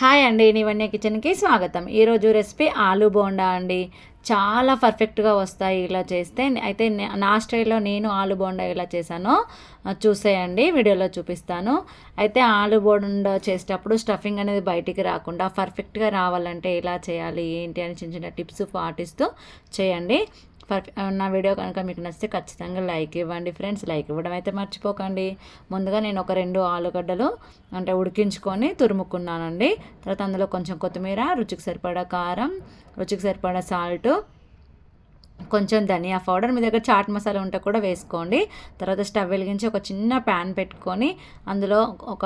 Hi అండి నివన్య కిచెన్కి స్వాగతం. ఈరోజు రెసిపీ ఆలూ బోండా అండి. చాలా పర్ఫెక్ట్గా వస్తాయి ఇలా చేస్తే. అయితే నా స్టైల్లో నేను ఆలు బోండా ఇలా చేశానో చూసేయండి వీడియోలో చూపిస్తాను. అయితే ఆలు బోండా చేసేటప్పుడు స్టఫింగ్ అనేది బయటికి రాకుండా పర్ఫెక్ట్గా రావాలంటే ఎలా చేయాలి ఏంటి అని చిన్న చిన్న టిప్స్ పాటిస్తూ చేయండి. నా వీడియో కనుక మీకు నచ్చితే ఖచ్చితంగా లైక్ ఇవ్వండి ఫ్రెండ్స్. లైక్ ఇవ్వడం అయితే మర్చిపోకండి. ముందుగా నేను ఒక రెండు ఆలుగడ్డలు అంటే ఉడికించుకొని తురుముకున్నానండి. తర్వాత అందులో కొంచెం కొత్తిమీర రుచికి సరిపడా కారం రుచికి సరిపడా సాల్ట్ కొంచెం ధనియా పౌడర్. మీ దగ్గర చాట్ మసాలా ఉంటే కూడా వేసుకోండి. తర్వాత స్టవ్ వెలిగించి ఒక చిన్న ప్యాన్ పెట్టుకొని అందులో ఒక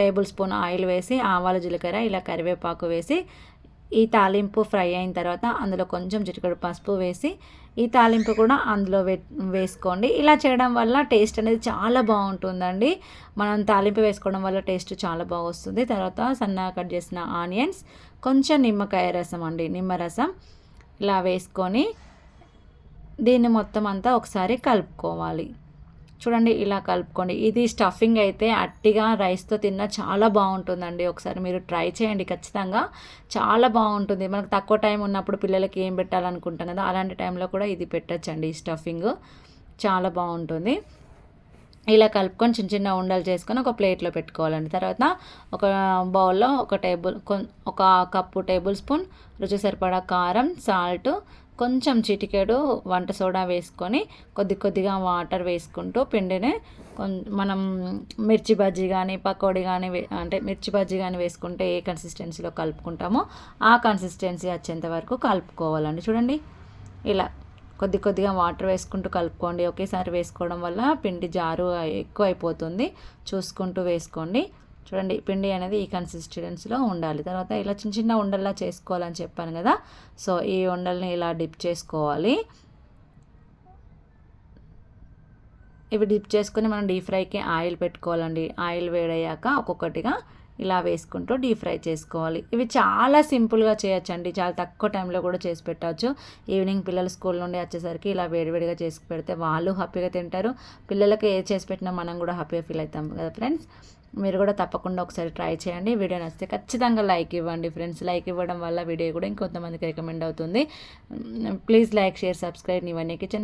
టేబుల్ స్పూన్ ఆయిల్ వేసి ఆవాల జీలకర్ర ఇలా కరివేపాకు వేసి ఈ తాలింపు ఫ్రై అయిన తర్వాత అందులో కొంచెం చిటికడు పసుపు వేసి ఈ తాలింపు కూడా అందులో వే వేసుకోండి. ఇలా చేయడం వల్ల టేస్ట్ అనేది చాలా బాగుంటుందండి. మనం తాలింపు వేసుకోవడం వల్ల టేస్ట్ చాలా బాగా వస్తుంది. తర్వాత సన్నగా కట్ చేసిన ఆనియన్స్ కొంచెం నిమ్మకాయ రసం అండి నిమ్మరసం ఇలా వేసుకొని దీన్ని మొత్తం అంతా ఒకసారి కలుపుకోవాలి. చూడండి ఇలా కలుపుకోండి. ఇది స్టఫింగ్ అయితే అట్టిగా రైస్తో తిన్నా చాలా బాగుంటుందండి. ఒకసారి మీరు ట్రై చేయండి ఖచ్చితంగా. చాలా బాగుంటుంది. మనకు తక్కువ టైం ఉన్నప్పుడు పిల్లలకి ఏం పెట్టాలనుకుంటాం కదా అలాంటి టైంలో కూడా ఇది పెట్టచ్చండి ఈ స్టఫింగ్ చాలా బాగుంటుంది. ఇలా కలుపుకొని చిన్న చిన్న ఉండలు చేసుకొని ఒక ప్లేట్లో పెట్టుకోవాలండి. తర్వాత ఒక బౌల్లో ఒక టేబుల్ ఒక కప్పు టేబుల్ స్పూన్ రుచి సరిపడా కారం సాల్ట్ కొంచెం చిటికెడు వంట సోడా వేసుకొని కొద్ది కొద్దిగా వాటర్ వేసుకుంటూ పిండిని మనం మిర్చి బజ్జీ కానీ పకోడీ కానీ అంటే మిర్చి బజ్జీ కానీ వేసుకుంటే ఏ కన్సిస్టెన్సీలో కలుపుకుంటామో ఆ కన్సిస్టెన్సీ వచ్చేంత వరకు కలుపుకోవాలండి. చూడండి. ఇలా కొద్ది కొద్దిగా వాటర్ వేసుకుంటూ కలుపుకోండి. ఒకేసారి వేసుకోవడం వల్ల పిండి జారు ఎక్కువ అయిపోతుంది చూసుకుంటూ వేసుకోండి. చూడండి పిండి అనేది ఈ కన్సిస్టెన్సీలో ఉండాలి. తర్వాత ఇలా చిన్న చిన్న ఉండల్లా చేసుకోవాలని చెప్పాను కదా. సో ఈ ఉండల్ని ఇలా డిప్ చేసుకోవాలి. ఇవి డిప్ చేసుకొని మనం డీప్ ఫ్రైకి ఆయిల్ పెట్టుకోవాలండి. ఆయిల్ వేడయ్యాక ఒక్కొక్కటిగా ఇలా వేసుకుంటూ డీప్ ఫ్రై చేసుకోవాలి. ఇవి చాలా సింపుల్గా చేయొచ్చండి. చాలా తక్కువ టైంలో కూడా చేసి పెట్టవచ్చు ఈవినింగ్ పిల్లలు స్కూల్ నుండి వచ్చేసరికి ఇలా వేడివేడిగా చేసి పెడితే వాళ్ళు హ్యాపీగా తింటారు. పిల్లలకి ఏ చేసి పెట్టినా మనం కూడా హ్యాపీగా ఫీల్ అవుతాం కదా ఫ్రెండ్స్? మీరు కూడా తప్పకుండా ఒకసారి ట్రై చేయండి. వీడియో నచ్చితే ఖచ్చితంగా లైక్ ఇవ్వండి ఫ్రెండ్స్. లైక్ ఇవ్వడం వల్ల వీడియో కూడా ఇంకొంతమందికి రికమెండ్ అవుతుంది. Please like share subscribe. ఇవన్నీ కిచెన్